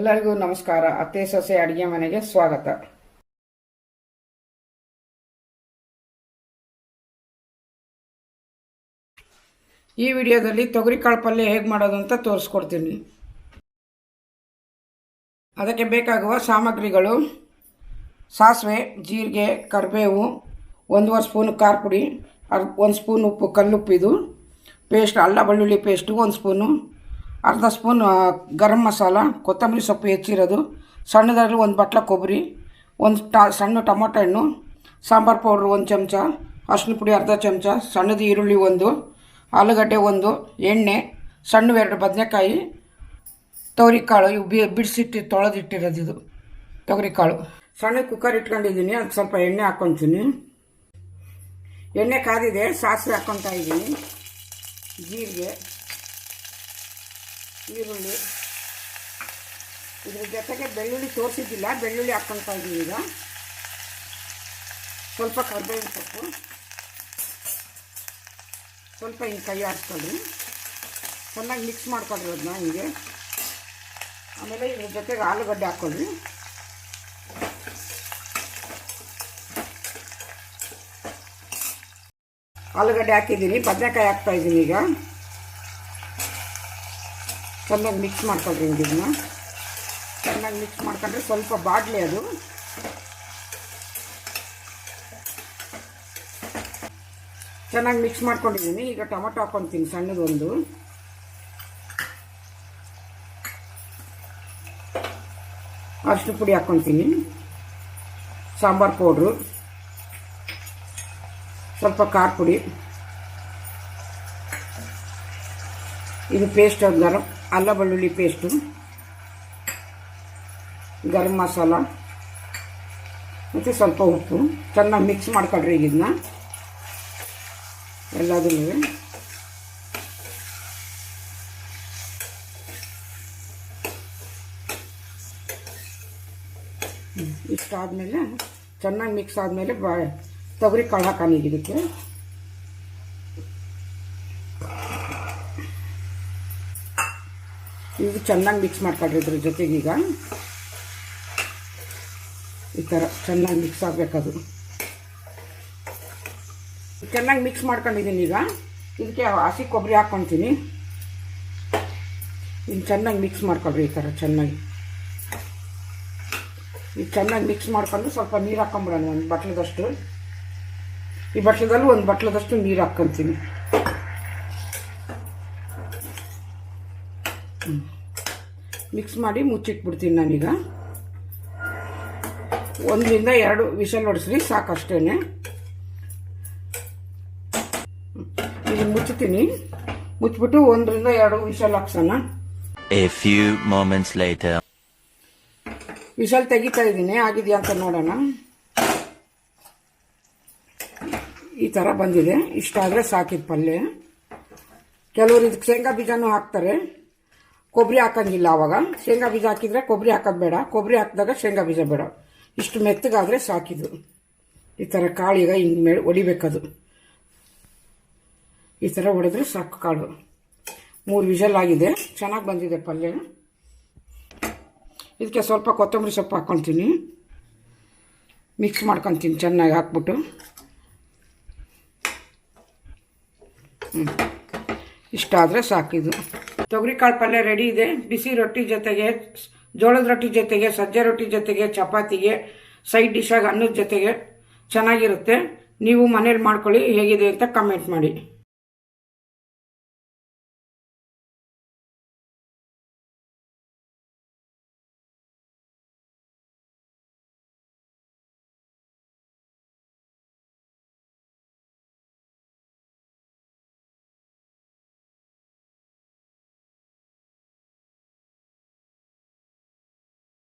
ಎಲ್ಲರಿಗೂ ನಮಸ್ಕಾರ. ಅತ್ತೆ, ಸೊಸೆ, ಅಡಿಗೆ ಮನೆಗೆ ಸ್ವಾಗತ. ಈ ವಿಡಿಯೋದಲ್ಲಿ ತೊಗರಿಕಾಳು ಪಲ್ಯ ಹೇಗೆ ಮಾಡೋದು ಅಂತ ತೋರಿಸ್ಕೊಡ್ತೀನಿ. ಅದಕ್ಕೆ ಬೇಕಾಗುವ ಸಾಮಗ್ರಿಗಳು ಸಾಸಿವೆ, ಜೀರಿಗೆ, ಕರಿಬೇವು, ಒಂದೂವರೆ ಸ್ಪೂನ್ ಖಾರ ಪುಡಿ ಅರ್ ಒಂದು ಸ್ಪೂನ್ ಉಪ್ಪು, ಕಲ್ಲುಪ್ಪಿದು, ಪೇಸ್ಟ್, ಅಲ್ಲ, ಬೆಳ್ಳುಳ್ಳಿ ಪೇಸ್ಟು, ಒಂದು ಸ್ಪೂನು ಅರ್ಧ ಸ್ಪೂನ್ ಗರಂ ಮಸಾಲ, ಕೊತ್ತಂಬರಿ ಸೊಪ್ಪು ಹೆಚ್ಚಿರೋದು ಸಣ್ಣದಾಗಲಿ ಒಂದು ಬಟ್ಲ ಕೊಬ್ಬರಿ, ಒಂದು ಟ, ಸಣ್ಣ ಟೊಮೊಟೊ ಹಣ್ಣು, ಸಾಂಬಾರು ಪೌಡ್ರ್ ಒಂದು ಚಮಚ ಅರ್ಶಿನ ಪುಡಿ ಅರ್ಧ ಚಮಚ, ಸಣ್ಣದು ಈರುಳ್ಳಿ ಒಂದು, ಆಲೂಗಡ್ಡೆ ಒಂದು, ಎಣ್ಣೆ ಸಣ್ಣವೆರಡು ಬದನೆಕಾಯಿ, ತೊಗರಿಕಾಳು, ಇವು ಬಿಡಿಸಿಟ್ಟು, ತೊಳೆದಿಟ್ಟಿರೋದು ಇದು, ತೊಗರಿಕಾಳು. ಸಣ್ಣ ಕುಕ್ಕರ್ ಇಟ್ಕೊಂಡಿದ್ದೀನಿ ಅದಕ್ಕೆ ಸ್ವಲ್ಪ ಎಣ್ಣೆ ಹಾಕ್ಕೊತೀನಿ ಎಣ್ಣೆ ಕಾದಿದೆ, ಸಾಸಿವೆ ಹಾಕ್ಕೊತಾ ಇದ್ದೀನಿ ಜೀರಿಗೆ. ಈರುಳ್ಳಿ. ಇದ್ರ ಜೊತೆಗೆ ಬೆಳ್ಳುಳ್ಳಿ ತೋರಿಸಿದ್ದಿಲ್ಲ, ಬೆಳ್ಳುಳ್ಳಿ ಹಾಕ್ಕೊಳ್ತಾ ಇದ್ದೀನಿ ಈಗ. ಸ್ವಲ್ಪ ಕರ್ಬೇವಿನ ಸೊಪ್ಪು. ಸ್ವಲ್ಪ ಹಿಂಗೆ ಕೈ ಹಾಕ್ಕೊಳ್ಳಿ ಚೆನ್ನಾಗಿ ಮಿಕ್ಸ್ ಮಾಡ್ಕೊಳ್ರಿ ಅದನ್ನ ಹೀಗೆ. ಆಮೇಲೆ ಇದ್ರ ಜೊತೆಗೆ ಆಲೂಗಡ್ಡೆ ಹಾಕ್ಕೊಳ್ಳಿ. ಆಲೂಗಡ್ಡೆ ಹಾಕಿದ್ದೀನಿ, ಬದನೆಕಾಯಿ ಹಾಕ್ತಾ ಇದ್ದೀನಿ ಈಗ. ಚೆನ್ನಾಗಿ ಮಿಕ್ಸ್ ಮಾಡ್ಕೊಳ್ರಿ ಇದನ್ನು. ಚೆನ್ನಾಗಿ ಮಿಕ್ಸ್ ಮಾಡ್ಕೊಂಡ್ರೆ ಸ್ವಲ್ಪ ಬಾಡಲಿ ಅದು. ಚೆನ್ನಾಗಿ ಮಿಕ್ಸ್ ಮಾಡ್ಕೊಂಡಿದ್ದೀನಿ. ಈಗ ಟೊಮೊಟೊ ಹಾಕ್ಕೊತೀನಿ ಸಣ್ಣದೊಂದು. ಅರಿಶಿನ ಪುಡಿ ಹಾಕ್ಕೊತೀನಿ ಸಾಂಬಾರು ಪೌಡ್ರು. ಸ್ವಲ್ಪ ಖಾರ ಪುಡಿ. ಇದು ಪೇಸ್ಟ್ ಗರಂ. ಅಲ್ಲ ಬೆಳ್ಳುಳ್ಳಿ ಪೇಸ್ಟು ಗರಂ ಮಸಾಲ. ಮತ್ತು ಸ್ವಲ್ಪ ಉಪ್ಪು. ಚೆನ್ನಾಗಿ ಮಿಕ್ಸ್ ಮಾಡ್ಕೊಳ್ರಿ ಈಗ ಇದನ್ನ ಎಲ್ಲದನ್ನೂ ಇಷ್ಟಾದಮೇಲೆ ಚೆನ್ನಾಗಿ ಮಿಕ್ಸ್ ಆದಮೇಲೆ ಬಾ ತೊಗರಿ ಕಾಳು ಇದಕ್ಕೆ. ಇದು ಚೆನ್ನಾಗಿ ಮಿಕ್ಸ್ ಮಾಡ್ಕೊಳ್ರಿ ಇದ್ರ ಜೊತೆಗೆ ಈಗ. ಈ ಥರ ಚೆನ್ನಾಗಿ ಮಿಕ್ಸ್ ಆಗಬೇಕದು. ಚೆನ್ನಾಗಿ ಮಿಕ್ಸ್ ಮಾಡ್ಕೊಂಡಿದ್ದೀನಿ ಈಗ. ಇದಕ್ಕೆ ಹಸಿ ಕೊಬ್ಬರಿ ಹಾಕ್ಕೊತೀನಿ. ಇನ್ನು ಚೆನ್ನಾಗಿ ಮಿಕ್ಸ್ ಮಾಡ್ಕೊಳ್ರಿ ಈ ಥರ ಚೆನ್ನಾಗಿ. ಇದು ಚೆನ್ನಾಗಿ ಮಿಕ್ಸ್ ಮಾಡ್ಕೊಂಡು ಸ್ವಲ್ಪ ನೀರು ಹಾಕೊಂಬಿಡೋಣ, ಒಂದು ಬಟ್ಲದಷ್ಟು. ಈ ಬಟ್ಲದಲ್ಲಿ ಒಂದು ಬಟ್ಲದಷ್ಟು ನೀರು ಹಾಕ್ಕೊಂತೀನಿ. ಮಿಕ್ಸ್ ಮಾಡಿ ಮುಚ್ಚಿಟ್ಬಿಡ್ತೀನಿ ನಾನೀಗ. ಒಂದರಿಂದ ಎರಡು ವಿಷಲ್ ಹೊಡಿಸ್ರಿ ಸಾಕಷ್ಟೇ ಇದು ಮುಚ್ಚುತ್ತೀನಿ ಮುಚ್ಚಿಬಿಟ್ಟು ಒಂದರಿಂದ ಎರಡು ವಿಷಲ್ ಹಾಕ್ಸೋಣ. ವಿಷಲ್ ತೆಗಿತಾ ಇದ್ದೀನಿ ಆಗಿದೆಯಾ ಅಂತ ನೋಡೋಣ. ಈ ಥರ ಬಂದಿದೆ. ಇಷ್ಟ ಆದರೆ ಸಾಕಿದ ಪಲ್ಯ. ಕೆಲವರು ಇದಕ್ಕೆ ಶೇಂಗಾ ಬೀಜನೂ ಹಾಕ್ತಾರೆ. ಕೊಬ್ಬರಿ ಹಾಕಂಗಿಲ್ಲ ಅವಾಗ. ಶೇಂಗಾ ಬೀಜ ಹಾಕಿದ್ರೆ ಕೊಬ್ಬರಿ ಹಾಕೋದು ಬೇಡ. ಕೊಬ್ಬರಿ ಹಾಕಿದಾಗ ಶೇಂಗಾ ಬೀಜ ಬೇಡ. ಇಷ್ಟು ಮೆತ್ತಗಾದರೆ ಸಾಕಿದು ಈ ಥರ ಕಾಳೀಗ ಹಿಂಗೆ ಮೇಲೆ ಹೊಡಿಬೇಕದು ಈ ಥರ ಹೊಡೆದ್ರೆ ಸಾಕು ಕಾಳು. ಮೂರು ವಿಷಲ್ ಆಗಿದೆ. ಚೆನ್ನಾಗಿ ಬಂದಿದೆ ಪಲ್ಯ. ಇದಕ್ಕೆ ಸ್ವಲ್ಪ ಕೊತ್ತಂಬರಿ ಸೊಪ್ಪು ಹಾಕ್ಕೊತೀನಿ ಮಿಕ್ಸ್ ಮಾಡ್ಕೊತೀನಿ, ಚೆನ್ನಾಗಿ ಹಾಕ್ಬಿಟ್ಟು. ಹ್ಞೂ ಇಷ್ಟಾದರೆ ಸಾಕಿದು ತೊಗರಿಕಾಳು ಪಲ್ಯ ರೆಡಿ ಇದೆ. ಬಿಸಿ ರೊಟ್ಟಿ ಜೊತೆಗೆ, ಜೋಳದ ರೊಟ್ಟಿ ಜೊತೆಗೆ, ಸಜ್ಜೆ ರೊಟ್ಟಿ ಜೊತೆಗೆ, ಚಪಾತಿಗೆ ಸೈಡ್ ಡಿಶಾಗಿ ಅನ್ನದ ಜೊತೆಗೆ ಚೆನ್ನಾಗಿರುತ್ತೆ. ನೀವು ಮನೇಲಿ ಮಾಡ್ಕೊಳ್ಳಿ, ಹೇಗಿದೆ ಅಂತ ಕಮೆಂಟ್ ಮಾಡಿ.